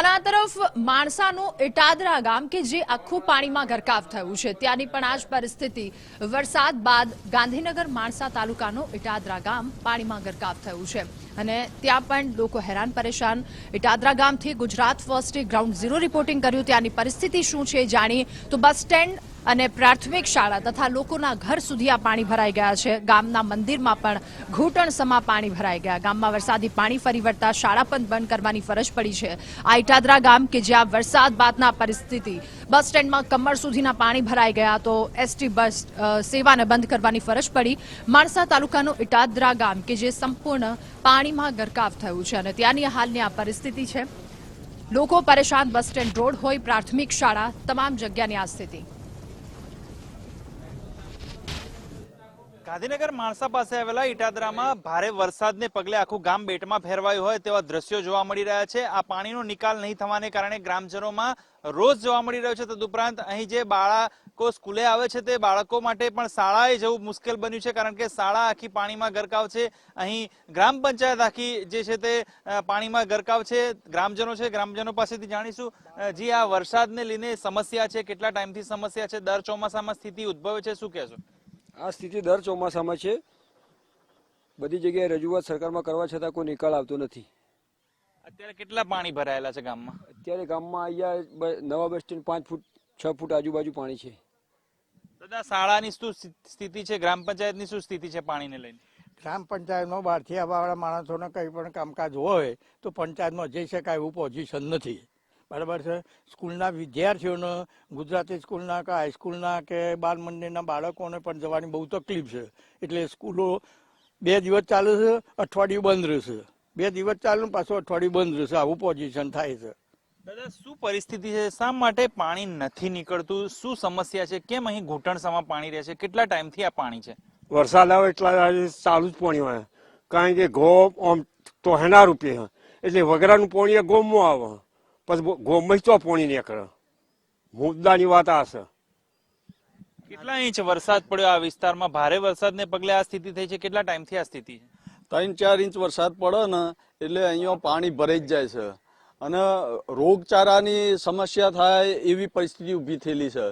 અને આ તરફ માણસાનું ઇટાદરા ગામ કે જે આખું પાણીમાં ગરકાવ થયું છે. ત્યાંની પણ આ જ પરિસ્થિતિ. વરસાદ બાદ ગાંધીનગર માણસા તાલુકાનું ઇટાદરા ગામ પાણીમાં ગરકાવ થયું છે. અને ત્યાં પણ લોકો હેરાન પરેશાન. ઇટાદરા ગામથી ગુજરાત ફર્સ્ટે ગ્રાઉન્ડ ઝીરો રિપોર્ટિંગ કર્યું. ત્યાંની પરિસ્થિતિ શું છે જાણી તો બસ સ્ટેન્ડ અને પ્રાથમિક શાળા તથા લોકોના ઘર સુધી આ પાણી ભરાઈ ગયા છે. ગામના મંદિરમાં પણ ઘૂંટણ સમા પાણી ભરાઈ ગયા. ગામમાં વરસાદી પાણી ફરી વળતા શાળા પણ બંધ કરવાની ફરજ પડી છે. આ ઇટાદરા ગામ કે જ્યાં વરસાદ બાદના પરિસ્થિતિ બસ સ્ટેન્ડમાં કમર સુધીના પાણી ભરાઈ ગયા તો એસટી બસ સેવાને બંધ કરવાની ફરજ પડી. માણસા તાલુકાનું ઇટાદરા ગામ કે જે સંપૂર્ણ પાણીમાં ગરકાવ થયું છે અને ત્યાંની હાલની આ પરિસ્થિતિ છે. લોકો પરેશાન બસ સ્ટેન્ડ રોડ હોય પ્રાથમિક શાળા, તમામ જગ્યાની આ સ્થિતિ. ગાંધીનગર માણસા પાસે આવેલા ઇટાદરામાં ભારે વરસાદને પગલે આખું ગામ બેટમાં ફેરવાયું હોય તેવા દ્રશ્યો જોવા મળી રહ્યા છે. આ પાણીનો નિકાલ નહીં થવાને કારણે ગ્રામજનોમાં રોજ જોવા મળી રહ્યો છે. તદુપરાંત અહીં જે બાળકો સ્કૂલે આવે છે તે બાળકો માટે પણ શાળાએ જવું મુશ્કેલ બન્યું છે, કારણ કે શાળા આખી પાણીમાં ગરકાવ છે. અહીં ગ્રામ પંચાયત આખી જે છે તે પાણીમાં ગરકાવ છે. ગ્રામજનો છે, ગ્રામજનો પાસેથી જાણીશું જી આ વરસાદને લઈને સમસ્યા છે, કેટલા ટાઈમથી સમસ્યા છે, દર ચોમાસામાં સ્થિતિ ઉદ્ભવે છે, શું કહેશો? આ સ્થિતિ દર ચોમાસામાં છે. બધી જગ્યાએ રજૂઆત સરકારમાં કરવા છતાં કોઈ નિકાલ આવતો નથી. અત્યારે કેટલા પાણી ભરાયેલા છે ગામમાં? અત્યારે ગામમાં અહીંયા બ- નવા બસ સ્ટેન્ડ પાંચ ફૂટ છ ફૂટ આજુબાજુ પાણી છે. દાદા શાળાની શું સ્થિતિ છે? ગ્રામ પંચાયતની શું સ્થિતિ છે પાણીને લઈને? ગ્રામ પંચાયતમાં બહારથી આવવાવાળા માણસોને કંઈ પણ કામકાજ હોય તો પંચાયતમાં જઈ શકાય એવું પોઝિશન નથી. બરાબર છે. સ્કૂલના વિદ્યાર્થીઓને ગુજરાતી સ્કૂલના કે હાઈસ્કૂલના કે બાળ મંદિરના બાળકોને પણ જવાની બહુ તકલીફ છે. એટલે સ્કૂલો બે દિવસ ચાલે છે અઠવાડિયું બંધ રહેશે. બે દિવસ ચાલે પાછું અઠવાડિયું બંધ રહેશે. આવું પોઝિશન થાય છે. દાદા શું પરિસ્થિતિ છે? શા માટે પાણી નથી નીકળતું? શું સમસ્યા છે? કેમ અહીં ઘૂંટણસામાં પાણી રહે છે? કેટલા ટાઈમથી આ પાણી છે? વરસાદ આવે એટલા ચાલુ જ પાણી હોય. કારણ કે ઘો આમ તો હેના રૂપિયા એટલે વગરાનું પાણી ગોમમાં આવે. પછી ગોમમાં જ તો પાણી નીકળે? મુદ્દાની વાત આ છે. કેટલા ઇંચ વરસાદ પડ્યો આ વિસ્તારમાં? ભારે વરસાદને પગલે આ સ્થિતિ થઈ છે. કેટલા ટાઈમથી આ સ્થિતિ છે? ત્રણ ચાર ઇંચ વરસાદ પડે ને એટલે અહીંયા પાણી ભરાઈ જ જાય છે. અને રોગચારાની સમસ્યા થાય એવી પરિસ્થિતિ ઊભી થયેલી છે.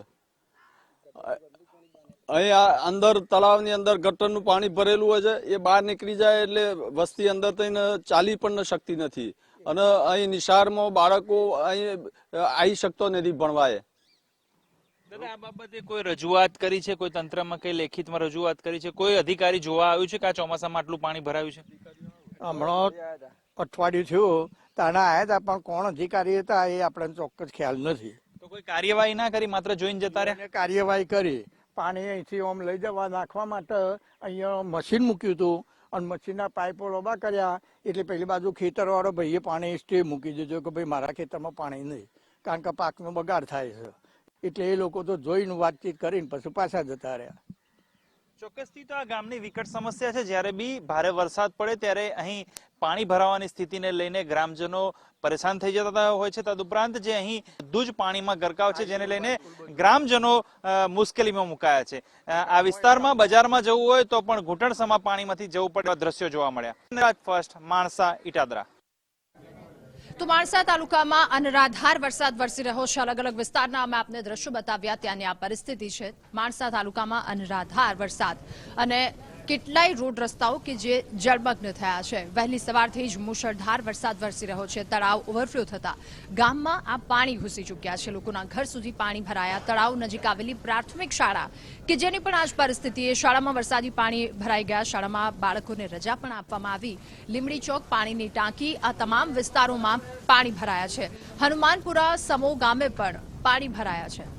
અહીંયા આ અંદર તળાવની અંદર ગટરનું પાણી ભરેલું હોય છે એ બહાર નીકળી જાય એટલે વસ્તી અંદર થઈને ચાલી પણ શકતી નથી. અને અહીં નિશાળમાં બાળકો અહીં આવી શકતો નથી ભણવાએ. દાદા આ બાબતે કોઈ રજૂઆત કરી છે? કોઈ તંત્રમાં કઈ લેખિતમાં રજૂઆત કરી છે? કોઈ અધિકારી જોવા આવ્યું છે કે આ ચોમાસામાં આટલું પાણી ભરાયું છે? હમણાં અઠવાડિયું થયું તાના આવ્યા હતા પણ કોણ અધિકારી હતા એ આપણને ચોક્કસ ખ્યાલ નથી. તો કોઈ કાર્યવાહી ના કરી? માત્ર જોઈને જતા રહ્યા? કાર્યવાહી કરી. પાણી અહીંથી ઓમ લઈ જવા નાખવા માટે અહીંયા મશીન મૂક્યું હતું. અને મચ્છીના પાઇપો લોબા કર્યા, એટલે પેલી બાજુ ખેતરવાળો ભાઈએ પાણી સ્ટે મૂકી દીધો કે ભાઈ મારા ખેતરમાં પાણી નહીં, કારણ કે પાકનો બગાડ થાય છે. એટલે એ લોકો તો જોઈને વાતચીત કરીને પછી પાછા જતા રહ્યા. ચોક્કસથી તો આ ગામની વિકટ સમસ્યા છે. જ્યારે બી ભારે વરસાદ પડે ત્યારે અહીં પાણી ભરાવાની સ્થિતિને લઈને ગ્રામજનો પરેશાન થઈ જતા હોય છે. તદુપરાંત જે અહીં દૂધ પાણીમાં ગરકાવ છે, જેને લઈને ગ્રામજનો મુશ્કેલીમાં મુકાયા છે. આ વિસ્તારમાં બજારમાં જવું હોય તો પણ ઘૂંટણસમાં પાણીમાંથી જવું પડે દ્રશ્યો જોવા મળ્યા. ફર્સ્ટ, માણસા, ઇટાદરા. તો માણસા તાલુકામાં અનરાધાર વરસાદ વરસી રહ્યો છે. અલગ અલગ વિસ્તારના અમે આપને દ્રશ્યો બતાવ્યા. ત્યાંની આ પરિસ્થિતિ છે. માણસા તાલુકામાં અનરાધાર વરસાદ. અને કેટલાય રોડ રસ્તાઓ કે જે જળમગ્ન થયા છે. વહેલી સવારથી જ મુશળધાર વરસાદ વરસી રહ્યો છે. તળાવ ઓવરફ્લો થતા ગામમાં આ પાણી ઘૂસી ચૂક્યા છે. લોકોના ઘર સુધી પાણી ભરાયા. તળાવ નજીક આવેલી પ્રાથમિક શાળા કે જેની પણ આજ પરિસ્થિતિએ શાળામાં વરસાદી પાણી ભરાઈ ગયા. શાળામાં બાળકોને રજા પણ આપવામાં આવી. લીમડી ચોક પાણીની ટાંકી આ તમામ વિસ્તારોમાં પાણી ભરાયા છે. હનુમાનપુરા સમો ગામે પણ પાણી ભરાયા છે.